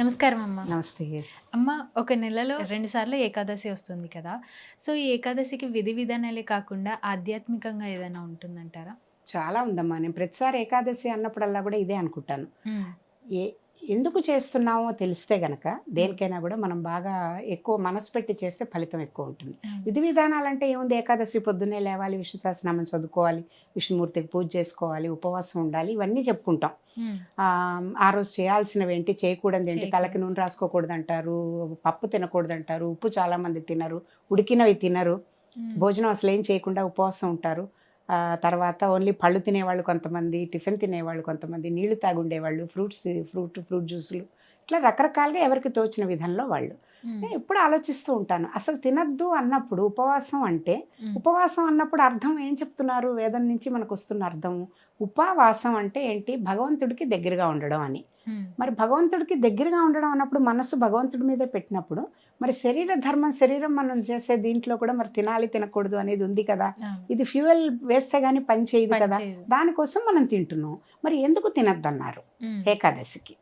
నమస్కారం అమ్మ. నమస్తే. అమ్మ ఒక నెలలో రెండు సార్లు ఏకాదశి వస్తుంది కదా. సో ఈ ఏకాదశికి విధి విధానాలే కాకుండా ఆధ్యాత్మికంగా ఏదైనా ఉంటుందంటారా? చాలా ఉందమ్మా. నేను ప్రతిసారి ఏకాదశి అన్నప్పుడల్లా కూడా ఇదే అనుకుంటాను. ఏ ఎందుకు చేస్తున్నామో తెలిస్తే గనక దేనికైనా కూడా మనం బాగా ఎక్కువ మనసు పెట్టి చేస్తే ఫలితం ఎక్కువ ఉంటుంది. విధి విధానాలంటే ఏముంది? ఏకాదశి పొద్దున్నే లేవాలి విష్ణు సహస్రనామం చదువుకోవాలి విష్ణుమూర్తికి పూజ చేసుకోవాలి ఉపవాసం ఉండాలి ఇవన్నీ చెప్పుకుంటాం. ఆ, ఆ రోజు చేయాల్సినవి ఏంటి? చేయకూడదు ఏంటి. తలకి నూనె రాసుకోకూడదు అంటారు పప్పు తినకూడదు అంటారు ఉప్పు చాలా మంది తినరు ఉడికినవి తినరు. భోజనం అసలు ఏం చేయకుండా ఉపవాసం ఉంటారు. తర్వాత ఓన్లీ పళ్ళు తినేవాళ్ళు కొంతమంది టిఫిన్ తినేవాళ్ళు కొంతమంది నీళ్ళు తాగుండేవాళ్ళు ఫ్రూట్స్ ఫ్రూట్ ఫ్రూట్ జ్యూసులు ఇట్లా రకరకాలుగా ఎవరికి తోచిన విధంలో వాళ్ళు. నేను ఎప్పుడు ఆలోచిస్తూ ఉంటాను. అసలు తినద్దు అన్నప్పుడు ఉపవాసం అంటే ఉపవాసం అన్నప్పుడు అర్థం ఏం చెప్తున్నారు? వేదం నుంచి మనకు వస్తున్న అర్థం. ఉపవాసం అంటే ఏంటి? భగవంతుడికి దగ్గరగా ఉండడం అని. మరి భగవంతుడికి దగ్గరగా ఉండడం అన్నప్పుడు మనసు భగవంతుడి మీదే పెట్టినప్పుడు మరి శరీర ధర్మం శరీరం మనం చేసే దీంట్లో కూడా మరి తినాలి తినకూడదు అనేది ఉంది కదా. ఇది ఫ్యూయల్ వేస్తే గానీ పని చేయదు కదా. దానికోసం మనం తింటున్నాం. మరి ఎందుకు తినద్దన్నారు? ఏకాదశికి.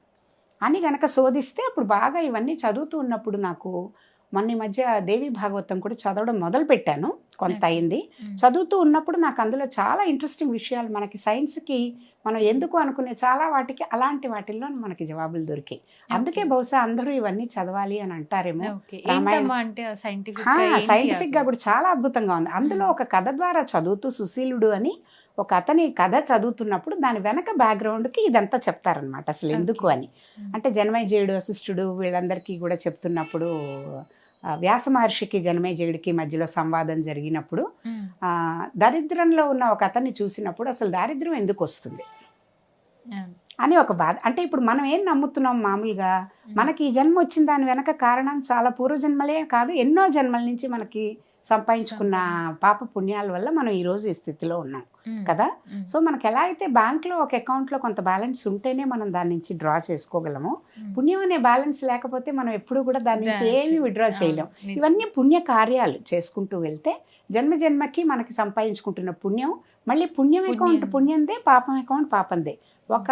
అని గనక శోధిస్తే అప్పుడు బాగా ఇవన్నీ చదువుతూ ఉన్నప్పుడు నాకు మొన్న ఈ మధ్య దేవి భాగవతం కూడా చదవడం మొదలు పెట్టాను కొంత. అయింది. చదువుతూ ఉన్నప్పుడు నాకు అందులో చాలా ఇంట్రెస్టింగ్ విషయాలు మనకి సైన్స్కి మనం ఎందుకు అనుకునే చాలా వాటికి అలాంటి వాటిల్లో మనకి జవాబులు దొరికాయి. అందుకే బహుశా అందరూ ఇవన్నీ చదవాలి అని అంటారేమో. సైంటిఫిక్గా కూడా చాలా అద్భుతంగా ఉంది. అందులో ఒక కథ ద్వారా చదువుతూ సుశీలుడు అని ఒక అతని కథ చదువుతున్నప్పుడు దాని వెనక background కి ఇదంతా చెప్తారనమాట అసలు ఎందుకు. అని. అంటే జన్మేజయుడు వశిష్ఠుడు వీళ్ళందరికీ కూడా చెప్తున్నప్పుడు వ్యాస మహర్షికి జన్మేజయుడికి మధ్యలో సంవాదం జరిగినప్పుడు దరిద్రంలో ఉన్న ఒక అతన్ని చూసినప్పుడు అసలు దారిద్ర్యం ఎందుకు వస్తుంది? అని ఒక బాధ. అంటే ఇప్పుడు మనం ఏం నమ్ముతున్నాం మామూలుగా? మనకి ఈ జన్మ వచ్చిన దాని వెనక కారణం చాలా పూర్వజన్మలే కాదు ఎన్నో జన్మల నుంచి మనకి సంపాదించుకున్న పాప పుణ్యాల వల్ల మనం ఈ రోజు ఈ స్థితిలో ఉన్నాం. కదా? సో మనకి ఎలా అయితే బ్యాంక్లో ఒక అకౌంట్లో కొంత బ్యాలెన్స్ ఉంటేనే మనం దాని నుంచి డ్రా చేసుకోగలము. పుణ్యం అనే బ్యాలెన్స్ లేకపోతే మనం ఎప్పుడు కూడా దాని నుంచి ఏమి విడ్రా చేయలేం. ఇవన్నీ పుణ్య కార్యాలు చేసుకుంటూ వెళ్తే జన్మ జన్మకి మనకి సంపాదించుకుంటున్న పుణ్యం మళ్ళీ పుణ్యం అకౌంట్ పుణ్యం. పుణ్యందే పాపం అకౌంట్ పాపందే. ఒక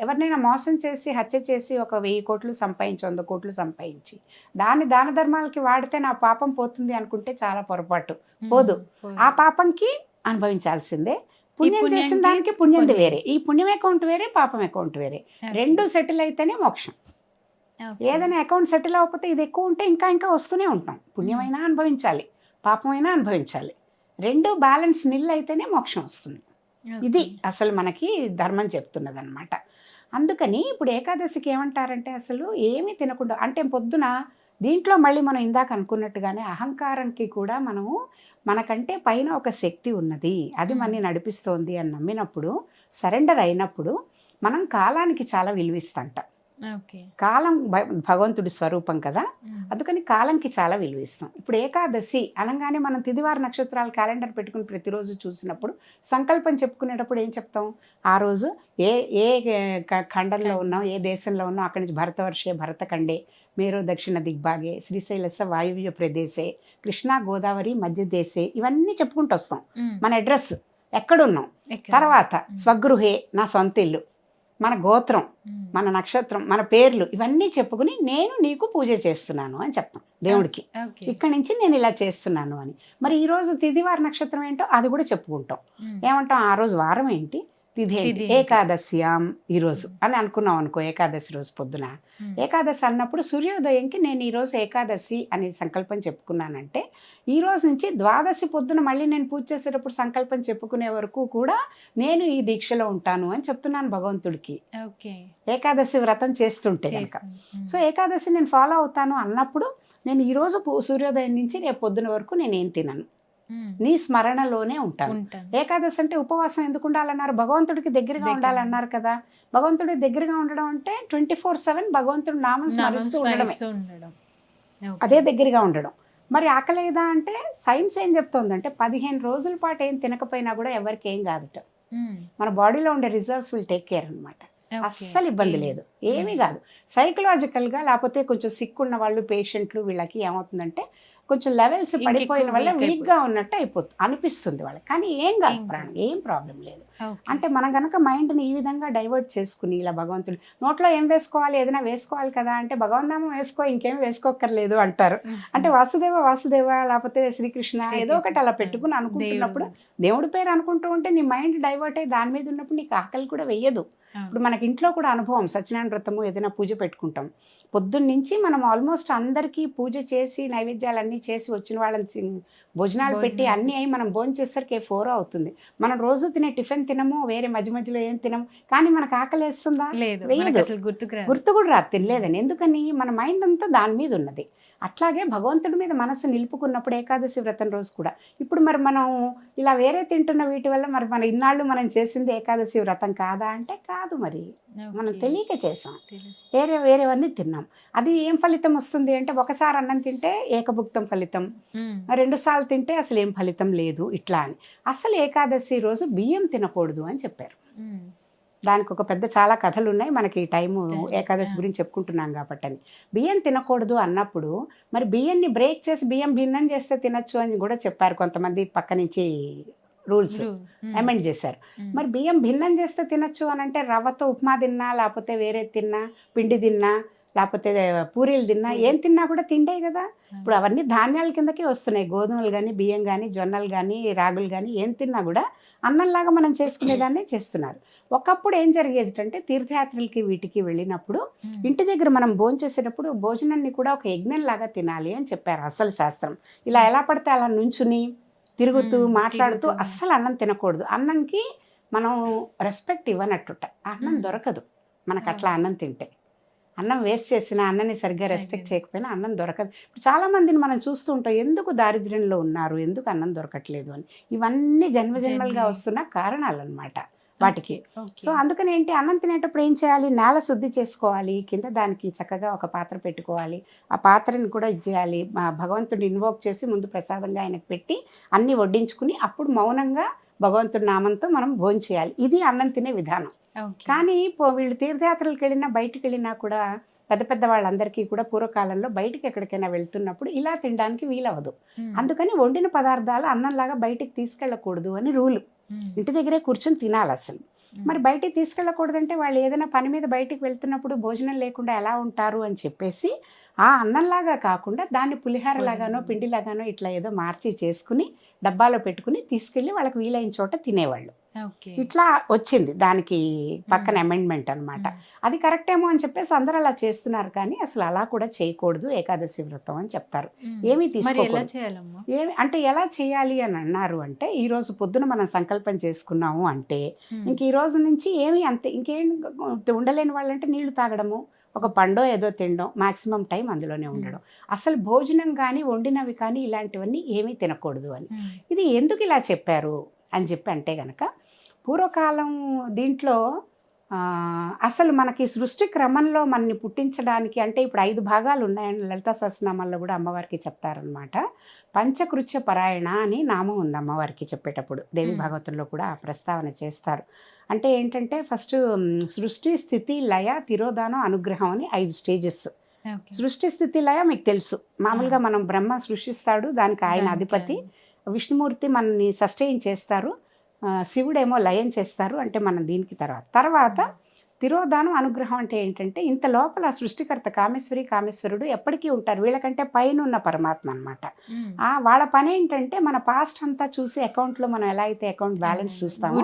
ఎవరినైనా మోసం చేసి హత్య చేసి ఒక వెయ్యి కోట్లు సంపాదించి వంద కోట్లు సంపాదించి దాన్ని దాన ధర్మాలకి వాడితే నా పాపం పోతుంది అనుకుంటే చాలా పొరపాటు. పోదు. ఆ పాపంకి అనుభవించాల్సిందే. పుణ్యం చేసిన దానికి పుణ్యంది పుణ్యం. వేరే. ఈ పుణ్యం అకౌంట్ వేరే పాపం అకౌంట్ వేరే. రెండు సెటిల్ అయితేనే మోక్షం. ఏదైనా అకౌంట్ సెటిల్ అవ్వకపోతే ఇది ఎక్కువ ఉంటే ఇంకా ఇంకా వస్తూనే ఉంటాం. పుణ్యమైనా అనుభవించాలి. పాపమైనా అనుభవించాలి. రెండు బ్యాలెన్స్ నిల్ అయితేనే మోక్షం వస్తుంది. ఇది అసలు మనకి ధర్మం చెప్తున్నది అనమాట అందుకని ఇప్పుడు ఏకాదశికి ఏమంటారంటే అసలు ఏమీ తినకుండా అంటే పొద్దున దీంట్లో మళ్ళీ మనం ఇందాక అనుకున్నట్టుగానే అహంకారానికి కూడా మనము మనకంటే పైన ఒక శక్తి ఉన్నది. అది మనని నడిపిస్తోంది అని నమ్మినప్పుడు సరెండర్ అయినప్పుడు మనం కాలానికి చాలా విలువిస్తంట. ఓకే. కాలం భగవంతుడి స్వరూపం కదా? అందుకని కాలంకి చాలా విలువిస్తాం. ఇప్పుడు ఏకాదశి అనగానే మనం తిదివార నక్షత్రాల క్యాలెండర్ పెట్టుకుని ప్రతిరోజు చూసినప్పుడు సంకల్పం చెప్పుకునేటప్పుడు ఏం చెప్తాం? ఆ రోజు ఏ ఏ ఖండంలో ఉన్నాం ఏ దేశంలో ఉన్నాం అక్కడి నుంచి భరతవర్షే భరతఖండే మేరో దక్షిణ దిగ్భాగే శ్రీశైలస వాయువ్య ప్రదేశే కృష్ణా గోదావరి మధ్య దేశే ఇవన్నీ చెప్పుకుంటూ వస్తాం. మన అడ్రస్ ఎక్కడున్నాం? తర్వాత స్వగృహే నా సొంత ఇల్లు. మన గోత్రం మన నక్షత్రం మన పేర్లు ఇవన్నీ చెప్పుకుని నేను నీకు పూజ చేస్తున్నాను అని చెప్తాం దేవుడికి. ఇక్కడి నుంచి నేను ఇలా చేస్తున్నాను అని. మరి ఈ రోజు తిదివార నక్షత్రం ఏంటో అది కూడా చెప్పుకుంటాం. ఏమంటాం? ఆ రోజు వారం ఏంటి? తిథి? ఏకాదశ్యాం ఈ రోజు అని అనుకున్నాం అనుకో ఏకాదశి రోజు పొద్దున. ఏకాదశి అన్నప్పుడు సూర్యోదయంకి నేను ఈ రోజు ఏకాదశి అనే సంకల్పం చెప్పుకున్నానంటే ఈ రోజు నుంచి ద్వాదశి పొద్దున మళ్ళీ నేను పూజ చేసేటప్పుడు సంకల్పం చెప్పుకునే వరకు కూడా నేను ఈ దీక్షలో ఉంటాను అని చెప్తున్నాను భగవంతుడికి. ఏకాదశి వ్రతం చేస్తుంటే కనుక సో ఏకాదశి నేను ఫాలో అవుతాను అన్నప్పుడు నేను ఈ రోజు పూ- సూర్యోదయం నుంచి రేపు పొద్దున వరకు నేను ఏం తినను. నీ స్మరణలోనే ఉంటాను. ఏకాదశి అంటే ఉపవాసం ఎందుకు ఉండాలన్నారు? భగవంతుడికి దగ్గరగా దగ్గర. ఉండాలన్నారు కదా. భగవంతుడికి దగ్గరగా ఉండడం అంటే ట్వంటీ ఫోర్ సెవెన్ భగవంతుడి నామం స్మరిస్తూ ఉండడం. అదే దగ్గరగా ఉండడం. మరి ఆకలేదా అంటే సైన్స్ ఏం చెప్తోందంటే పదిహేను రోజుల పాటు ఏం తినకపోయినా కూడా ఎవరికి ఏం కాదుట. మన బాడీలో ఉండే రిజర్వ్స్ విల్ టేక్ కేర్ అనమాట. అస్సలు ఇబ్బంది లేదు. ఏమీ కాదు. సైకలాజికల్గా లేకపోతే కొంచెం సిక్ ఉన్న వాళ్ళు పేషెంట్లు వీళ్ళకి ఏమవుతుందంటే కొంచెం లెవెల్స్ పడిపోయిన వల్ల వీక్గా ఉన్నట్టు అయిపోతుంది అనిపిస్తుంది వాళ్ళకి. కానీ ఏం కాదు ఏం ప్రాణం ఏం ప్రాబ్లం లేదు. అంటే మనం గనక మైండ్ని ఈ విధంగా డైవర్ట్ చేసుకుని ఇలా భగవంతుడు నోట్లో ఏం వేసుకోవాలి ఏదైనా వేసుకోవాలి కదా అంటే భగవంతనామం వేసుకో ఇంకేం వేసుకోక్కర్లేదు అంటారు. అంటే వాసుదేవ వాసుదేవ లేకపోతే శ్రీకృష్ణ ఏదో. ఒకటి అలా పెట్టుకుని అనుకుంటున్నప్పుడు దేవుడి పేరు అనుకుంటూ ఉంటే నీ మైండ్ డైవర్ట్ అయ్యి దాని మీద ఉన్నప్పుడు నీకు ఆకలి కూడా వెయ్యదు. ఇప్పుడు మనకి ఇంట్లో కూడా అనుభవం సత్యనారాయణ వ్రతము ఏదైనా పూజ పెట్టుకుంటాం పొద్దున్న నుంచి మనం ఆల్మోస్ట్ అందరికీ పూజ చేసి నైవేద్యాలన్నీ చేసి వచ్చిన వాళ్ళని భోజనాలు పెట్టి. అన్నీ అయి మనం భోజనం చేసరికి ఫోర్ అవుతుంది మనం రోజు తినే టిఫిన్ తినము వేరే మధ్య మధ్యలో ఏం తినము. కానీ మనకు ఆకలి వేస్తుందా? లేదు గుర్తు కూడా రాదు తినలేదని. ఎందుకని? మన మైండ్ అంతా దాని మీద ఉన్నది. అట్లాగే భగవంతుడి మీద మనసు నిలుపుకున్నప్పుడు ఏకాదశి వ్రతం రోజు కూడా ఇప్పుడు మరి మనం ఇలా వేరే తింటున్న వీటి వల్ల మరి మన ఇన్నాళ్ళు మనం చేసింది ఏకాదశి వ్రతం కాదా అంటే కాదు మరి మనం. తెలియక చేసాం. వేరే వేరేవన్నీ తిన్నాం అది ఏం ఫలితం వస్తుంది అంటే ఒకసారి అన్నం తింటే ఏకభుక్తం ఫలితం. రెండు సార్లు తింటే అసలు ఏం ఫలితం లేదు ఇట్లా అని అసలు ఏకాదశి రోజు బియ్యం తినకూడదు అని చెప్పారు. దానికి ఒక పెద్ద చాలా కథలు ఉన్నాయి మనకి టైము. ఏకాదశి. గురించి చెప్పుకుంటున్నాం కాబట్టి అని బియ్యం తినకూడదు అన్నప్పుడు మరి బియ్యాన్ని బ్రేక్ చేసి బియ్యం భిన్నం చేస్తే తినొచ్చు అని కూడా చెప్పారు కొంతమంది పక్క నుంచి రూల్స్. అమెండ్ చేశారు. మరి బియ్యం భిన్నం చేస్తే తినొచ్చు అని అంటే రవ్వతో ఉప్మా తిన్నా లేకపోతే వేరే తిన్నా పిండి తిన్నా లేకపోతే పూరీలు తిన్నా ఏం తిన్నా కూడా తిండే కదా. ఇప్పుడు అవన్నీ ధాన్యాల కిందకే వస్తున్నాయి. గోధుమలు కానీ బియ్యం కానీ జొన్నలు కానీ రాగులు కానీ ఏం తిన్నా కూడా అన్నంలాగా మనం చేసుకునేదాన్నే చేస్తున్నారు. ఒకప్పుడు ఏం జరిగేది అంటే తీర్థయాత్రలకి వీటికి వెళ్ళినప్పుడు. ఇంటి దగ్గర మనం భోజనం చేసేటప్పుడు భోజనాన్ని కూడా ఒక యజ్ఞంలాగా తినాలి అని చెప్పారు అసలు శాస్త్రం. ఇలా ఎలా పడితే అలా నుంచుని తిరుగుతూ మాట్లాడుతూ. అస్సలు అన్నం తినకూడదు. అన్నంకి మనం రెస్పెక్ట్ ఇవ్వనట్టుట. అన్నం. దొరకదు. మనకు అట్లా. అన్నం తింటే. అన్నం వేస్ట్ చేసిన అన్నని సరిగ్గా. రెస్పెక్ట్ చేయకపోయినా అన్నం దొరకదు. ఇప్పుడు చాలా మందిని మనం చూస్తూ ఉంటాం ఎందుకు దారిద్ర్యంలో ఉన్నారు? ఎందుకు అన్నం దొరకట్లేదు? అని. ఇవన్నీ జన్మ జన్మలుగా జన్మ. వస్తున్న కారణాలు అన్నమాట వాటికి. సో అందుకని ఏంటి? అన్నం తినేటప్పుడు ఏం చేయాలి? నేల శుద్ధి చేసుకోవాలి కింద దానికి చక్కగా ఒక పాత్ర పెట్టుకోవాలి. ఆ పాత్రని కూడా ఇచ్చేయాలి మా భగవంతుడిని ఇన్వోక్ చేసి ముందు ప్రసాదంగా ఆయనకు పెట్టి అన్ని వడ్డించుకుని అప్పుడు మౌనంగా భగవంతుడి నామంతో మనం భోజనం చేయాలి ఇది అన్నం తినే విధానం. కానీ వీళ్ళు తీర్థయాత్రలకు వెళ్ళినా బయటికి వెళ్ళినా కూడా పెద్ద పెద్ద వాళ్ళందరికీ కూడా పూర్వకాలంలో బయటికి ఎక్కడికైనా వెళ్తున్నప్పుడు ఇలా తినడానికి వీలవదు. అందుకని వండిన పదార్థాలు అన్నంలాగా బయటికి తీసుకెళ్ళకూడదు అని రూల్. ఇంటి దగ్గరే కూర్చొని తినాలి అసలు. మరి బయటికి తీసుకెళ్ళకూడదంటే వాళ్ళు ఏదైనా పని మీద బయటికి వెళ్తున్నప్పుడు భోజనం లేకుండా ఎలా ఉంటారు అని చెప్పేసి ఆ అన్నంలాగా కాకుండా దాన్ని పులిహారలాగానో పులిహోర. పిండిలాగానో ఇట్లా ఏదో మార్చి చేసుకుని డబ్బాలో పెట్టుకుని తీసుకెళ్ళి వాళ్ళకి వీలైన చోట తినేవాళ్ళు. ఇట్లా వచ్చింది. దానికి పక్కన అమెండ్మెంట్ అన్నమాట. మ్మ్. అది కరెక్ట్ ఏమో అని చెప్పేసి అందరూ అలా చేస్తున్నారు కానీ అసలు అలా కూడా చేయకూడదు. ఏకాదశి వ్రతం అని చెప్తారు. ఏమీ తీసుకోకూడదు. ఏమి అంటే ఎలా చేయాలి అని అన్నారు అంటే ఈ రోజు పొద్దున మనం సంకల్పం చేసుకున్నాము అంటే. ఇంక ఈ రోజు నుంచి ఏమి అంతే ఇంకేం ఉండలేని వాళ్ళంటే నీళ్ళు తాగడము ఒక పండో ఏదో తినడం మాక్సిమం టైం అందులోనే ఉండడం. అసలు భోజనం కానీ వండినవి కానీ ఇలాంటివన్నీ ఏమీ తినకూడదు అని. ఇది ఎందుకు ఇలా చెప్పారు అని చెప్పి అంటే గనక పూర్వకాలం దీంట్లో అసలు మనకి సృష్టి క్రమంలో మనని పుట్టించడానికి అంటే ఇప్పుడు ఐదు భాగాలు ఉన్నాయని లలితా సహస్రనామాల్లో కూడా అమ్మవారికి చెప్తారనమాట పంచకృత్య పరాయణ అని నామం ఉంది అమ్మవారికి చెప్పేటప్పుడు. దేవి. భాగవతంలో కూడా ప్రస్తావన చేస్తారు. అంటే ఏంటంటే ఫస్ట్ సృష్టి స్థితి లయ తిరోధానం అనుగ్రహం అని ఐదు స్టేజెస్. సృష్టి స్థితి లయ మీకు తెలుసు. మామూలుగా మనం బ్రహ్మ సృష్టిస్తాడు దానికి ఆయన అధిపతి. విష్ణుమూర్తి మనని సస్టైన్ చేస్తారు. శివుడేమో లయం చేస్తారు అంటే మనం దీనికి తర్వాత. తర్వాత తిరోధానం అనుగ్రహం అంటే ఏంటంటే ఇంత లోపల సృష్టికర్త కామేశ్వరి కామేశ్వరుడు ఎప్పటికీ ఉంటారు. వీళ్ళకంటే పైన ఉన్న పరమాత్మ అనమాట. ఆ వాళ్ళ పని ఏంటంటే మన పాస్ట్ అంతా చూసి అకౌంట్లో మనం ఎలా అయితే అకౌంట్ బ్యాలెన్స్ చూస్తామో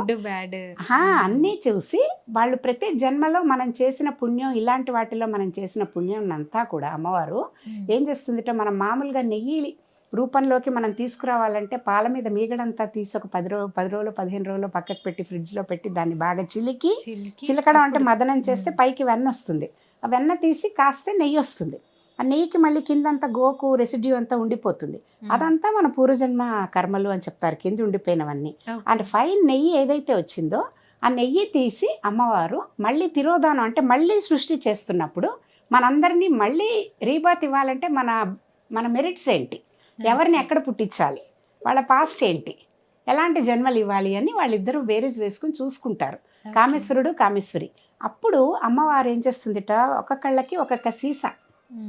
అన్నీ చూసి వాళ్ళు ప్రతి జన్మలో మనం చేసిన పుణ్యం ఇలాంటి వాటిలో మనం చేసిన పుణ్యం అంతా కూడా అమ్మవారు ఏం చేస్తుందిట? మనం మామూలుగా నెయ్యి రూపంలోకి మనం తీసుకురావాలంటే పాల మీద మీగడంతా తీసి ఒక పది రోజు పది రోజులు పదిహేను రోజులు పక్కకు పెట్టి ఫ్రిడ్జ్లో పెట్టి దాన్ని బాగా చిలికి చిలకడం అంటే మదనం చేస్తే పైకి వెన్న వస్తుంది. ఆ వెన్న తీసి కాస్తే నెయ్యి వస్తుంది. ఆ నెయ్యికి మళ్ళీ కిందంతా గోకు రెసిడ్యూ అంతా ఉండిపోతుంది. అదంతా మన పూర్వజన్మ కర్మలు అని చెప్తారు. కింద ఉండిపోయినవన్నీ. అంటే ఫైన్ నెయ్యి ఏదైతే వచ్చిందో ఆ నెయ్యి తీసి అమ్మవారు మళ్ళీ తిరోధానం అంటే మళ్ళీ సృష్టి చేస్తున్నప్పుడు మనందరినీ మళ్ళీ రీబాత్ ఇవ్వాలంటే మన మన మెరిట్స్ ఏంటి? ఎవరిని ఎక్కడ పుట్టించాలి? వాళ్ళ పాస్ట్ ఏంటి? ఎలాంటి జన్మలు ఇవ్వాలి అని వాళ్ళిద్దరూ వేరేజ్ వేసుకుని చూసుకుంటారు. కామేశ్వరుడు కామేశ్వరి. అప్పుడు అమ్మవారు ఏం చేస్తుందిట? ఒక్కొక్కళ్ళకి ఒక్కొక్క సీసా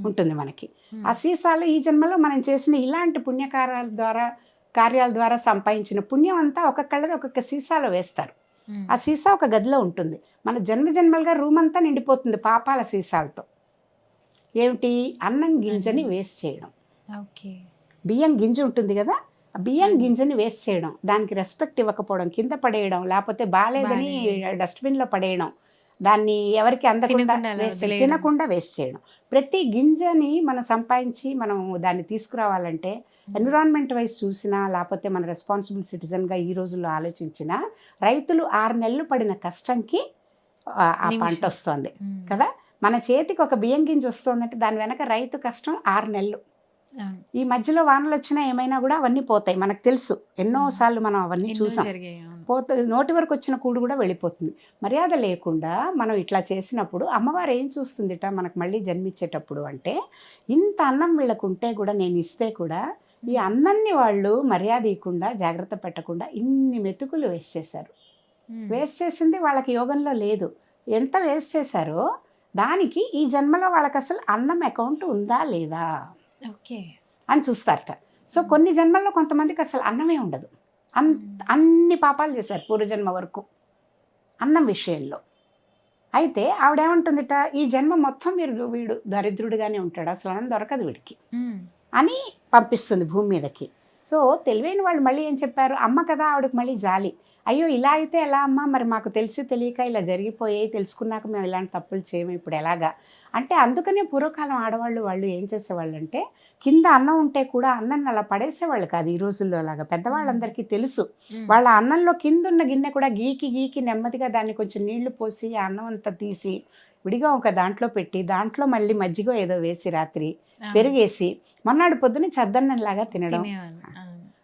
ఉంటుంది మనకి. ఆ సీసాలో ఈ జన్మలో మనం చేసిన ఇలాంటి పుణ్యకార్యాల ద్వారా కార్యాల ద్వారా సంపాదించిన పుణ్యం అంతా ఒక్కొక్కళ్ళది ఒక్కొక్క సీసాలో వేస్తారు. ఉమ్. ఆ సీసా ఒక గదిలో ఉంటుంది. మన జన్మ జన్మలుగా రూమ్ అంతా నిండిపోతుంది పాపాల సీసాలతో. ఏమిటి? అన్నం గింజని వేస్ట్ చేయడం. ఓకే. బియ్యం గింజ ఉంటుంది కదా ఆ బియ్యం గింజని వేస్ట్ చేయడం దానికి రెస్పెక్ట్ ఇవ్వకపోవడం కింద పడేయడం లేకపోతే బాగాలేదని డస్ట్బిన్లో పడేయడం దాన్ని ఎవరికి అందకుండా వేస్ట్. తినకుండా వేస్ట్ చేయడం ప్రతి గింజని మనం సంపాదించి మనం దాన్ని తీసుకురావాలంటే ఎన్విరాన్మెంట్ వైజ్ చూసినా లేకపోతే మన రెస్పాన్సిబుల్ సిటిజన్గా ఈ రోజుల్లో ఆలోచించినా రైతులు ఆరు నెలలు పడిన కష్టంకి ఆ. పంట వస్తుంది. కదా మన చేతికి ఒక బియ్యం గింజ వస్తుందంటే దాని వెనక రైతు కష్టం ఆరు నెలలు. ఈ మధ్యలో వానలు వచ్చినా ఏమైనా కూడా అవన్నీ పోతాయి. మనకు తెలుసు. ఎన్నోసార్లు మనం అవన్నీ చూసాం. పోత నోటి వరకు వచ్చిన కూడు కూడా వెళ్ళిపోతుంది. మర్యాద లేకుండా మనం ఇట్లా చేసినప్పుడు అమ్మవారు ఏం చూస్తుందిట? మనకు మళ్ళీ జన్మించేటప్పుడు అంటే ఇంత అన్నం వీళ్ళకు ఉంటే కూడా నేను ఇస్తే కూడా ఈ అన్నాన్ని వాళ్ళు మర్యాద ఇవ్వకుండా జాగ్రత్త పెట్టకుండా ఇన్ని మెతుకులు వేస్ట్ చేశారు. వేస్ట్ చేసింది వాళ్ళకి యోగంలో లేదు. ఎంత వేస్ట్ చేశారో దానికి ఈ జన్మలో వాళ్ళకి అసలు అన్నం అకౌంట్ ఉందా లేదా? ఓకే. అని చూస్తారట. సో కొన్ని జన్మల్లో కొంతమందికి అసలు అన్నమే ఉండదు. అన్ అన్ని పాపాలు చేశారు పూర్వజన్మ వరకు. అన్నం విషయంలో. అయితే ఆవిడేమంటుందిట ఈ జన్మ మొత్తం వీడు వీడు దరిద్రుడిగానే ఉంటాడు. అసలు అన్నం దొరకదు వీడికి. అని పంపిస్తుంది భూమి మీదకి. సో తెలివైన వాళ్ళు మళ్ళీ ఏం చెప్పారు? అమ్మ కదా ఆవిడకి మళ్ళీ జాలి. అయ్యో ఇలా అయితే ఎలా అమ్మా? మరి మాకు తెలిసి తెలియక ఇలా జరిగిపోయాయి తెలుసుకున్నాక మేము ఇలాంటి తప్పులు చేయము ఇప్పుడు ఎలాగా? అంటే అందుకనే పూర్వకాలం ఆడవాళ్ళు వాళ్ళు ఏం చేసేవాళ్ళు అంటే కింద అన్నం ఉంటే కూడా అన్నాన్ని అలా పడేసేవాళ్ళు కాదు ఈ రోజుల్లో అలాగా. పెద్దవాళ్ళందరికీ తెలుసు. వాళ్ళ అన్నంలో కింద ఉన్న గిన్నె కూడా గీకి గీకి నెమ్మదిగా దాన్ని కొంచెం నీళ్ళు పోసి ఆ అన్నం అంతా తీసి విడిగా ఒక దాంట్లో పెట్టి దాంట్లో మళ్ళీ మజ్జిగ ఏదో వేసి రాత్రి. పెరుగేసి మొన్నాడు పొద్దున చద్దన్నంలాగా తినడం.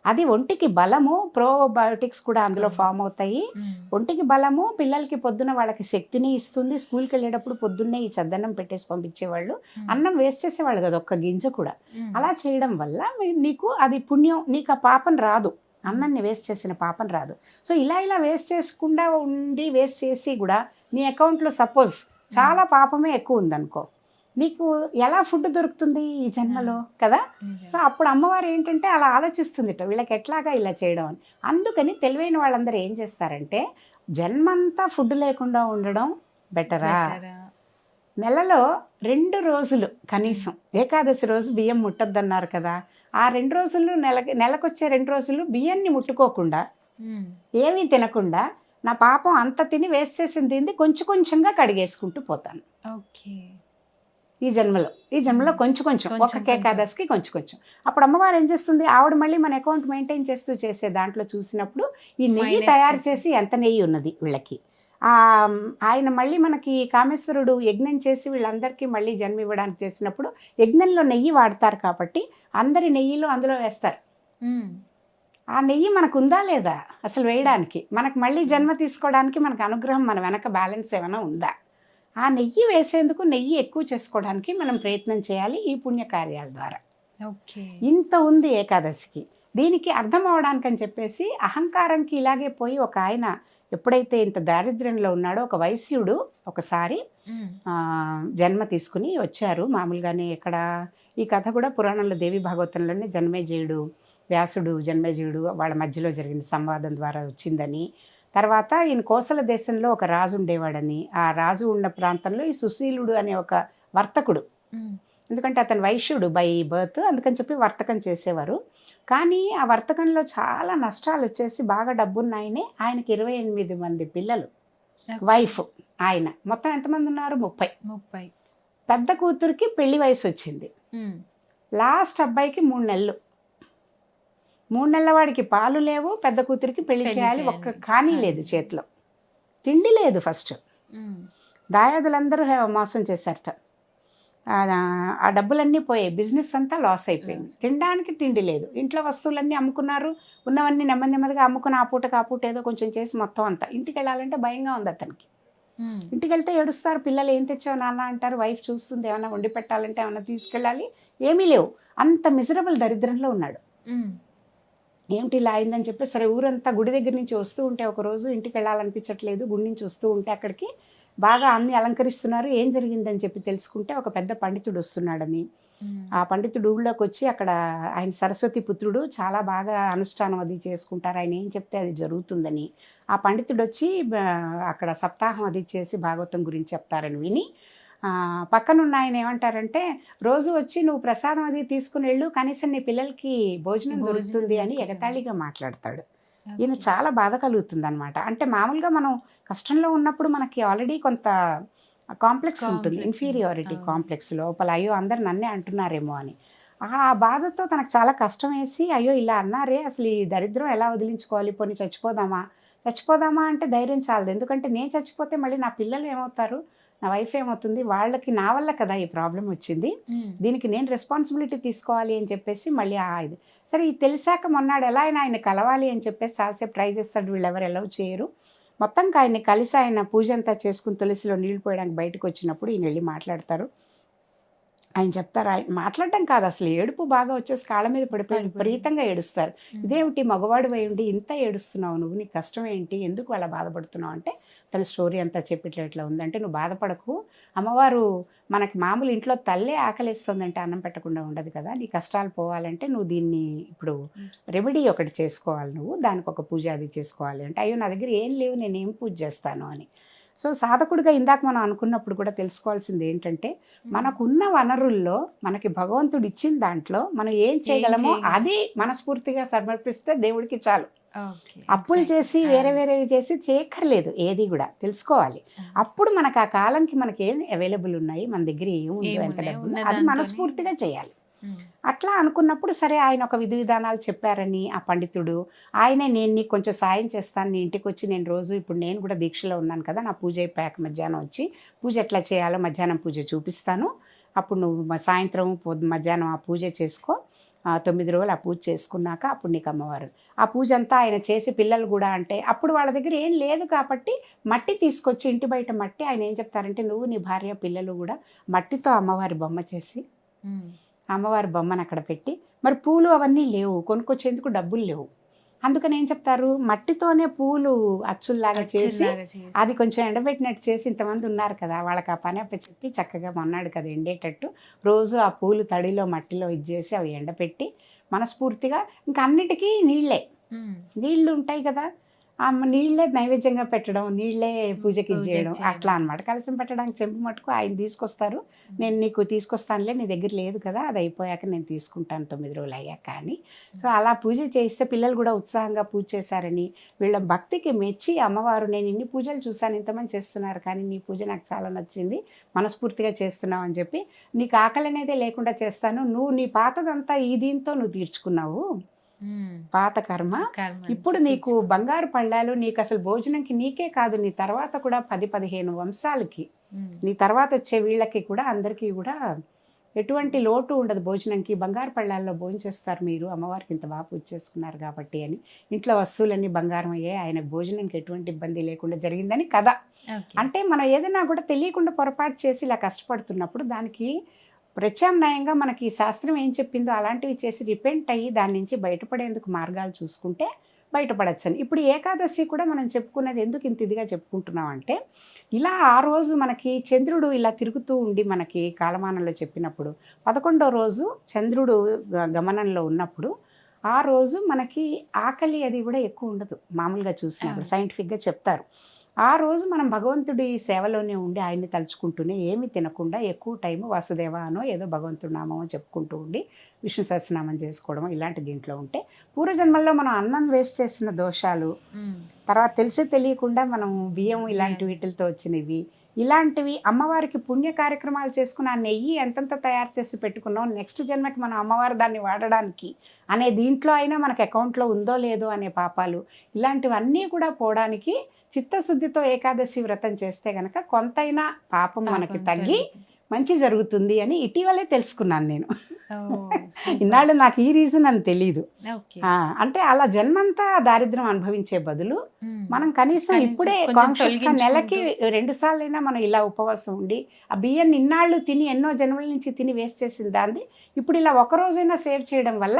అది ఒంటికి బలము ప్రోబయోటిక్స్ కూడా అందులో. ఫామ్ అవుతాయి ఉమ్. ఒంటికి బలము పిల్లలకి పొద్దున వాళ్ళకి శక్తిని ఇస్తుంది స్కూల్కి వెళ్ళేటప్పుడు పొద్దున్నే ఈ చద్దన్నం పెట్టేసి పంపించేవాళ్ళు ఉమ్. అన్నం వేస్ట్ చేసేవాళ్ళు కదా ఒక్క గింజ కూడా ఉమ్. అలా చేయడం వల్ల నీకు అది పుణ్యం నీకు ఆ పాపం రాదు అన్నాన్ని వేస్ట్ చేసిన పాపం రాదు సో ఇలా ఇలా వేస్ట్ చేసుకుండా ఉండి వేస్ట్ చేసి కూడా నీ అకౌంట్లో సపోజ్ చాలా పాపమే ఎక్కువ ఉందనుకో నీకు ఎలా ఫుడ్ దొరుకుతుంది ఈ జన్మలో? కదా. సో అప్పుడు అమ్మవారు ఏంటంటే అలా ఆలోచిస్తుందిట వీళ్ళకి ఎట్లాగా ఇలా చేయడం అని. అందుకని తెలివైన వాళ్ళందరూ ఏం చేస్తారంటే జన్మంతా ఫుడ్ లేకుండా ఉండడం బెటరా? నెలలో రెండు రోజులు కనీసం ఏకాదశి రోజు బియ్యం ముట్టద్దన్నారు కదా. ఆ రెండు రోజులు నెలకి నెలకొచ్చే రెండు రోజులు బియ్యాన్ని ముట్టుకోకుండా. ఏమీ తినకుండా నా పాపం అంత తిని వేస్ట్ చేసింది కొంచెం కొంచెంగా కడిగేసుకుంటూ పోతాను. ఓకే. ఈ జన్మలో ఈ జన్మలో కొంచెం కొంచెం ఒక్కొక్క ఏకాదశికి కొంచెం. కొంచెం అప్పుడు అమ్మవారు ఏం చేస్తుంది? ఆవిడ మళ్ళీ మన అకౌంట్ మెయింటైన్ చేస్తూ చేసే దాంట్లో చూసినప్పుడు ఈ నెయ్యి తయారు చేసి. ఎంత నెయ్యి ఉన్నది వీళ్ళకి? ఆయన మళ్ళీ మనకి కామేశ్వరుడు యజ్ఞం చేసి వీళ్ళందరికీ మళ్ళీ జన్మ ఇవ్వడానికి చేసినప్పుడు యజ్ఞంలో నెయ్యి వాడతారు కాబట్టి అందరి నెయ్యిలో అందులో వేస్తారు. ఆ నెయ్యి మనకు ఉందా లేదా? అసలు వేయడానికి. మనకు మళ్ళీ జన్మ తీసుకోవడానికి మనకు అనుగ్రహం మన వెనక బ్యాలెన్స్ ఏమైనా ఉందా? ఆ నెయ్యి వేసేందుకు నెయ్యి ఎక్కువ చేసుకోవడానికి మనం ప్రయత్నం చేయాలి ఈ పుణ్యకార్యాల ద్వారా. ఓకే. ఇంత ఉంది ఏకాదశికి. దీనికి అర్థం అవడానికి అని చెప్పేసి అహంకారంకి ఇలాగే పోయి ఒక ఆయన ఎప్పుడైతే ఇంత దారిద్ర్యంలో ఉన్నాడో ఒక వైశ్యుడు ఒకసారి జన్మ తీసుకుని వచ్చారు. మామూలుగానే ఇక్కడ ఈ కథ కూడా పురాణంలో దేవి భాగవతంలోనే జన్మేజయుడు వ్యాసుడు జన్మేజయుడు వాళ్ళ మధ్యలో జరిగిన సంవాదం ద్వారా వచ్చిందని తర్వాత ఈయన కోసల దేశంలో ఒక రాజు ఉండేవాడని. ఆ రాజు ఉన్న ప్రాంతంలో ఈ సుశీలుడు అనే ఒక వర్తకుడు. ఎందుకంటే అతను వైశ్యుడు బై బర్త్ అందుకని చెప్పి వర్తకం చేసేవారు. కానీ ఆ వర్తకంలో చాలా నష్టాలు వచ్చేసి బాగా డబ్బున్నాయనే ఆయనకి ఇరవై ఎనిమిది మంది పిల్లలు. వైఫ్ ఆయన. మొత్తం ఎంతమంది ఉన్నారు? ముప్పై. ముప్పై. పెద్ద కూతురికి పెళ్ళి వయసు వచ్చింది. లాస్ట్ అబ్బాయికి మూడు నెలలు. మూడు నెలల వాడికి పాలు లేవు పెద్ద కూతురికి పెళ్ళి చేయాలి. ఒక్క కానీ లేదు చేతిలో. తిండి లేదు ఫస్ట్. దాయాదులందరూ మోసం చేశారట. ఆ డబ్బులన్నీ పోయాయి. బిజినెస్ అంతా లాస్ అయిపోయింది. తినడానికి తిండి లేదు. ఇంట్లో వస్తువులన్నీ అమ్ముకున్నారు. ఉన్నవన్నీ నెమ్మది నెమ్మదిగా అమ్ముకుని ఆ పూటకు ఆ పూట ఏదో కొంచెం చేసి మొత్తం అంతా. ఇంటికి వెళ్ళాలంటే భయంగా ఉంది అతనికి. ఇంటికి వెళ్తే ఏడుస్తారు పిల్లలు ఏం తెచ్చావు నాన్న? అంటారు. వైఫ్ చూస్తుంది ఏమైనా వండి పెట్టాలంటే ఏమైనా తీసుకెళ్ళాలి? ఏమీ లేవు. అంత మిజరబుల్ దరిద్రంలో ఉన్నాడు. ఏమిటి ఇలా అయిందని చెప్పి సరే ఊరంతా గుడి దగ్గర నుంచి వస్తూ ఉంటే ఒక రోజు ఇంటికి వెళ్ళాలనిపించట్లేదు. గుడి నుంచి వస్తూ ఉంటే అక్కడికి బాగా అన్ని అలంకరిస్తున్నారు. ఏం జరిగిందని చెప్పి తెలుసుకుంటే ఒక పెద్ద పండితుడు వస్తున్నాడని. ఆ పండితుడు ఊళ్ళోకి వచ్చి అక్కడ ఆయన సరస్వతి పుత్రుడు చాలా బాగా అనుష్ఠానం అది చేసుకుంటారు. ఆయన ఏం చెప్తే అది జరుగుతుందని. ఆ పండితుడు వచ్చి అక్కడ సప్తాహం అది చేసి భాగవతం గురించి చెప్తారని విని పక్కనున్న ఆయన ఏమంటారంటే రోజు వచ్చి నువ్వు ప్రసాదం అది తీసుకుని వెళ్ళు కనీసం నీ పిల్లలకి భోజనం దొరుకుతుంది అని. ఎగతాళిగా మాట్లాడతాడు. ఈయన చాలా బాధ కలుగుతుంది అనమాట అంటే మామూలుగా మనం కష్టంలో ఉన్నప్పుడు మనకి ఆల్రెడీ కొంత కాంప్లెక్స్ ఉంటుంది. ఇన్ఫీరియారిటీ. కాంప్లెక్స్ లోపల అయ్యో అందరు నన్నే అంటున్నారేమో అని ఆ బాధతో తనకు చాలా కష్టం వేసి అయ్యో ఇలా అన్నారే అసలు ఈ దరిద్రం ఎలా వదిలించుకోవాలి పోనీ చచ్చిపోదామా చచ్చిపోదామా అంటే ధైర్యం చాలదు. ఎందుకంటే నేను చచ్చిపోతే మళ్ళీ నా పిల్లలు ఏమవుతారు? నా వైఫ్ ఏమవుతుంది? వాళ్ళకి నా వల్ల కదా ఈ ప్రాబ్లం వచ్చింది. దీనికి నేను రెస్పాన్సిబిలిటీ తీసుకోవాలి అని చెప్పేసి మళ్ళీ ఆ ఇది. సరే ఇది తెలిసాక మొన్నాడు ఎలా అయినా ఆయన కలవాలి అని చెప్పేసి చాలాసేపు ట్రై చేస్తాడు. వీళ్ళు ఎవరు ఎలా చేయరు. మొత్తంగా ఆయన్ని కలిసి ఆయన పూజ అంతా చేసుకుని తులసిలో నీళ్ళు పోయడానికి బయటకు వచ్చినప్పుడు ఈయన వెళ్ళి మాట్లాడతారు. ఆయన చెప్తారు. ఆయన మాట్లాడడం కాదు. అసలు ఏడుపు బాగా వచ్చేసి కాళ్ళ మీద పడిపోయి. విపరీతంగా ఏడుస్తారు. ఇదేమిటి? మగవాడు ఉండి ఇంత ఏడుస్తున్నావు. నువ్వు నీ కష్టం ఏంటి? ఎందుకు అలా బాధపడుతున్నావు? అంటే తన స్టోరీ అంతా చెప్పిట్లా ఇట్లా ఉందంటే నువ్వు బాధపడకు. అమ్మవారు మనకి మామూలు ఇంట్లో తల్లే ఆకలిస్తుందంటే అన్నం పెట్టకుండా ఉండదు కదా. నీ కష్టాలు పోవాలంటే నువ్వు దీన్ని ఇప్పుడు రెమెడీ ఒకటి చేసుకోవాలి నువ్వు. దానికి ఒక పూజ అది చేసుకోవాలి. అంటే అయ్యో నా దగ్గర ఏం లేవు. నేను ఏం పూజ చేస్తాను? అని. సో సాధకుడిగా ఇందాక మనం అనుకున్నప్పుడు కూడా తెలుసుకోవాల్సింది ఏంటంటే మనకున్న వనరుల్లో మనకి భగవంతుడు ఇచ్చిన దాంట్లో మనం ఏం చేయగలమో చేయగలం? అది మనస్ఫూర్తిగా సమర్పిస్తే దేవుడికి చాలు. అప్పులు. చేసి. వేరే వేరేవి చేసి చేయక్కర్లేదు ఏది కూడా తెలుసుకోవాలి. అప్పుడు మనకు ఆ కాలంకి మనకి ఏం అవైలబుల్ ఉన్నాయి మన దగ్గర ఏముందో ఎంత? డబ్బు అది. మనస్ఫూర్తిగా చేయాలి. అట్లా అనుకున్నప్పుడు సరే ఆయన ఒక విధి విధానాలు చెప్పారని ఆ పండితుడు ఆయనే నేను నీకు కొంచెం సాయం చేస్తాను నీ ఇంటికి వచ్చి నేను రోజు ఇప్పుడు నేను కూడా దీక్షలో ఉన్నాను కదా నా పూజ అయిపోయాక మధ్యాహ్నం వచ్చి పూజ ఎట్లా చేయాలో మధ్యాహ్నం పూజ చూపిస్తాను. అప్పుడు నువ్వు సాయంత్రం మధ్యాహ్నం ఆ పూజ చేసుకో. తొమ్మిది రోజులు ఆ పూజ చేసుకున్నాక అప్పుడు నీకు అమ్మవారు. ఆ పూజ అంతా ఆయన చేసి పిల్లలు కూడా అంటే అప్పుడు వాళ్ళ దగ్గర ఏం లేదు కాబట్టి మట్టి తీసుకొచ్చి ఇంటి బయట మట్టి ఆయన ఏం చెప్తారంటే నువ్వు నీ భార్య పిల్లలు కూడా మట్టితో అమ్మవారి బొమ్మ చేసి. అమ్మవారి బొమ్మను అక్కడ పెట్టి మరి పూలు అవన్నీ లేవు కొనుక్కొచ్చేందుకు డబ్బులు లేవు అందుకని ఏం చెప్తారు మట్టితోనే పూలు అచ్చుల్లాగా చేసి. అది కొంచెం ఎండబెట్టినట్టు చేసి ఇంతమంది ఉన్నారు కదా వాళ్ళకి ఆ పని అప్ప చెప్పి చక్కగా మొన్నాడు కదా ఎండేటట్టు రోజు ఆ పూలు తడిలో మట్టిలో ఇచ్చేసి అవి ఎండపెట్టి మనస్ఫూర్తిగా ఇంకా అన్నిటికీ నీళ్ళే. నీళ్ళు ఉంటాయి కదా ఆ నీళ్ళే నైవేద్యంగా పెట్టడం నీళ్ళే పూజకి పూజ చేయడం. అట్లా అన్నమాట. కలసం పెట్టడానికి చెంపు మటుకు ఆయన తీసుకొస్తారు. నేను నీకు తీసుకొస్తానులే నీ దగ్గర లేదు కదా అది అయిపోయాక నేను తీసుకుంటాను తొమ్మిది రోజులు అయ్యాక అని సో అలా పూజ చేస్తే పిల్లలు కూడా ఉత్సాహంగా పూజ చేశారని వీళ్ళ భక్తికి మెచ్చి అమ్మవారు నేను ఇన్ని పూజలు చూశాను ఇంతమంది చేస్తున్నారు కానీ నీ పూజ నాకు చాలా నచ్చింది మనస్ఫూర్తిగా చేస్తున్నావు అని చెప్పి నీకు ఆకలి అనేదే లేకుండా చేస్తాను నువ్వు నీ పాతదంతా ఈ దీంతో నువ్వు తీర్చుకున్నావు. పాత కర్మ. ఇప్పుడు నీకు బంగారు పళ్ళాలు నీకు అసలు భోజనంకి నీకే కాదు నీ తర్వాత కూడా పది పదిహేను వంశాలకి. నీ తర్వాత వచ్చే వీళ్ళకి కూడా అందరికీ కూడా ఎటువంటి లోటు ఉండదు భోజనంకి. బంగారు పళ్ళాల్లో భోజనం చేస్తారు మీరు. అమ్మవారికి ఇంత బాగా పూజ చేసుకున్నారు కాబట్టి అని. ఇంట్లో వస్తువులన్నీ బంగారం అయ్యాయి ఆయనకు భోజనానికి ఎటువంటి ఇబ్బంది లేకుండా జరిగిందని కథ. అంటే మనం ఏదైనా కూడా తెలియకుండా పొరపాటు చేసి ఇలా కష్టపడుతున్నప్పుడు దానికి ప్రత్యామ్నాయంగా మనకి ఈ శాస్త్రం ఏం చెప్పిందో అలాంటివి చేసి రిపెంట్ అయ్యి దాని నుంచి బయటపడేందుకు మార్గాలు చూసుకుంటే బయటపడచ్చని ఇప్పుడు ఏకాదశి కూడా మనం చెప్పుకున్నది ఎందుకు ఇంత ఇదిగా చెప్పుకుంటున్నాం అంటే ఇలా ఆ రోజు మనకి చంద్రుడు ఇలా తిరుగుతూ ఉండి మనకి కాలమానంలో చెప్పినప్పుడు పదకొండో రోజు చంద్రుడు గమనంలో ఉన్నప్పుడు ఆ రోజు మనకి ఆకలి అది కూడా ఎక్కువ ఉండదు మామూలుగా చూసినప్పుడు. సైంటిఫిక్గా చెప్తారు ఆ రోజు మనం భగవంతుడి సేవలోనే ఉండి ఆయన్ని తలుచుకుంటూనే ఏమీ తినకుండా ఎక్కువ టైం వాసుదేవ అనో ఏదో భగవంతుడి నామో చెప్పుకుంటూ ఉండి విష్ణు సహస్రనామం చేసుకోవడం ఇలాంటి దీంట్లో ఉంటే పూర్వజన్మల్లో మనం అన్నం వేస్ట్ చేసిన దోషాలు. తర్వాత తెలిసి తెలియకుండా మనం బియ్యం ఇలాంటి వీటితో వచ్చినవి ఇలాంటివి అమ్మవారికి పుణ్య కార్యక్రమాలు చేసుకుని ఆ నెయ్యి ఎంతెంత తయారు చేసి పెట్టుకున్నాం నెక్స్ట్ జన్మకి మనం అమ్మవారు దాన్ని వాడడానికి అనే దీంట్లో అయినా మనకి అకౌంట్లో ఉందో లేదో అనే పాపాలు ఇలాంటివన్నీ కూడా పోవడానికి చిత్తశుద్ధితో ఏకాదశి వ్రతం చేస్తే గనక కొంతైనా పాపం మనకి తగ్గి. మంచి జరుగుతుంది అని ఇటీవలే తెలుసుకున్నాను నేను. ఇన్నాళ్ళు నాకు ఈ రీజన్ అని తెలియదు అంటే అలా జన్మంతా దారిద్ర్యం అనుభవించే బదులు. మనం కనీసం ఇప్పుడే కొంచెం కాన్షియస్గా నెలకి. రెండు సార్లైనా మనం ఇలా ఉపవాసం ఉండి ఆ బియ్యం ఇన్నాళ్ళు తిని ఎన్నో జన్మల నుంచి తిని వేస్ట్ చేసిన దాన్ని ఇప్పుడు ఇలా ఒక రోజైనా సేవ్ చేయడం వల్ల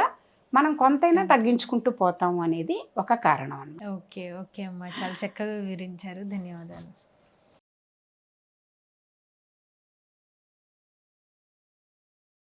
మనం కొంతైనా తగ్గించుకుంటూ పోతాము అనేది ఒక కారణం ఓకే ఓకే అమ్మా. చాలా చక్కగా వివరించారు. ధన్యవాదాలు.